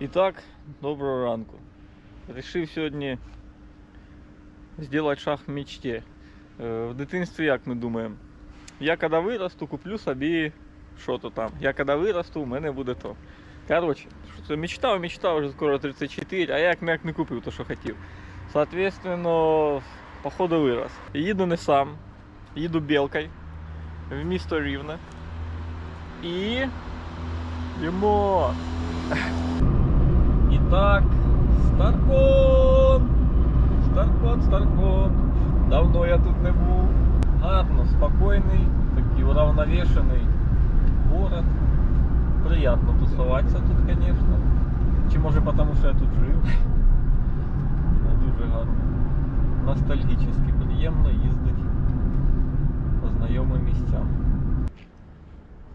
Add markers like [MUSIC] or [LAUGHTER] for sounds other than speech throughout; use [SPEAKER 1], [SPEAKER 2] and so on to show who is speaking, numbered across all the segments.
[SPEAKER 1] І так, доброго ранку. Рішив сьогодні зробити шаг в мечті. Е, В дитинстві як ми думаємо? Я коли виросту, куплю собі що то там. Я коли виросту, у мене буде то. Коротше, що це мечтав, мечтав, вже скоро 34, а я як як не купив то, що хотів. Соответственно, походу вирос. Їду не сам, їду білкою в місто Рівне. І йому. І так, Старкон! Старкон, Старкон. Давно я тут не був. Гарно, спокійний, такий уравновешений город. Приятно тусуватися тут, звісно. Чи може тому, що я тут жив. Ну, Дуже гарно. Ностальгічно приємно їздити по знайомим місцям.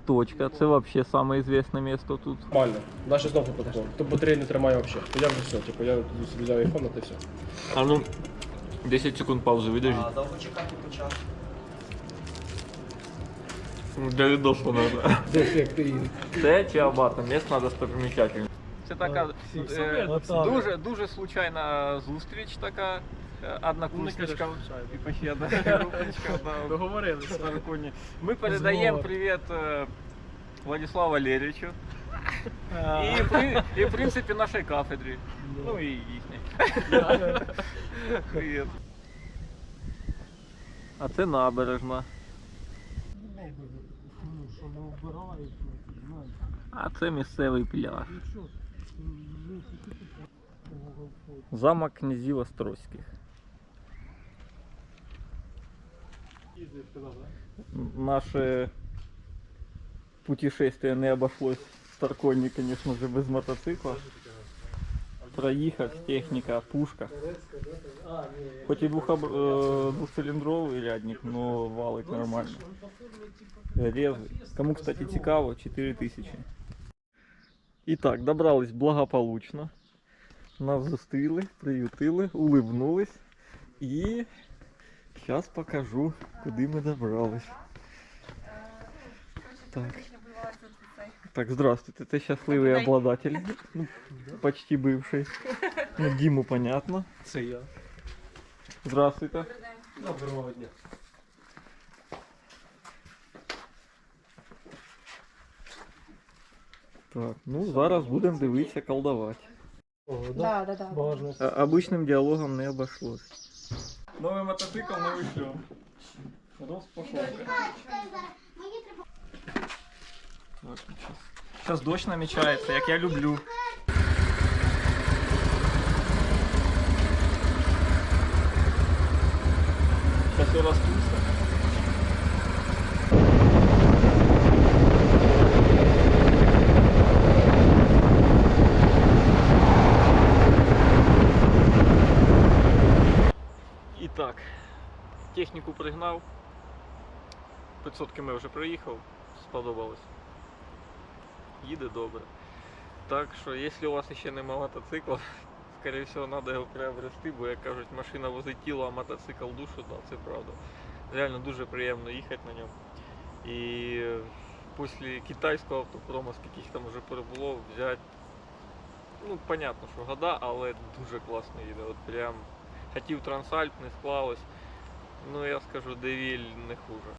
[SPEAKER 1] Точка, це взагалі саме известне місто тут.
[SPEAKER 2] Нормально. Наші знову випадково. То батареї не тримає взагалі. То я вже все, типу, я тут собі взяв айфон, а ти все.
[SPEAKER 1] А ну, 10 секунд паузы, выдержи.
[SPEAKER 3] А довго чекати почав.
[SPEAKER 1] Для відосу надо.
[SPEAKER 2] Десь як ти.
[SPEAKER 1] Це Чиабата, місто достопримечательне. Це така е, дуже дуже случайна зустріч така. е, Однокурсничка і ще одна групочка [LAUGHS] на
[SPEAKER 2] Договорилися.
[SPEAKER 1] Старконі. Ми передаємо привіт е, Владиславу Валерійовичу і, при- і в принципі нашій кафедрі. Ну і їхній. [LAUGHS] Привіт. А це набережна.
[SPEAKER 2] Що не вбирають, знаєш.
[SPEAKER 1] А це місцевий пляж. Замок князів Острозьких. Наше путешествие не обошлось в Старконі, конечно же, без мотоцикла. Проїхав, техніка, пушка. Хоть и двухоб... э, двухцилиндровый рядник, но валик нормально. Резвий. Кому, кстати, цікаво, 4000. І так, добрались благополучно. Нас зустріли, приютили, улыбнулись. І зараз покажу, куди ми добрались. Так. Так, здравствуйте, це щасливий обладатель. [LAUGHS] Ну, почти бывший. Ну, Диму понятно.
[SPEAKER 2] Це я.
[SPEAKER 1] Здравствуйте.
[SPEAKER 2] Доброго дня.
[SPEAKER 1] Так, ну зараз будемо дивитися колдувати.
[SPEAKER 2] О,
[SPEAKER 4] Да, да, да.
[SPEAKER 2] Можна.
[SPEAKER 1] А- Обычным диалогом не обошлось. Новый мотоцикл, новый шлем. Распаковка. Сейчас дождь намечается, як я люблю. Сейчас я так, техніку пригнав. 500 км вже проїхав, сподобалось. Їде добре. Так що, якщо у вас ще немає мотоцикла, [LAUGHS] скорее всего, треба його приобрести, бо як кажуть, машина возить тіло, а мотоцикл душу, да, це правда. Реально дуже приємно їхати на ньому. І після китайського автопрома, скільки там вже перебуло, взяти. Ну, понятно, що года, але дуже класно їде. От прям хотів Трансальп, не склалось. Ну я скажу, Девіль не хуже.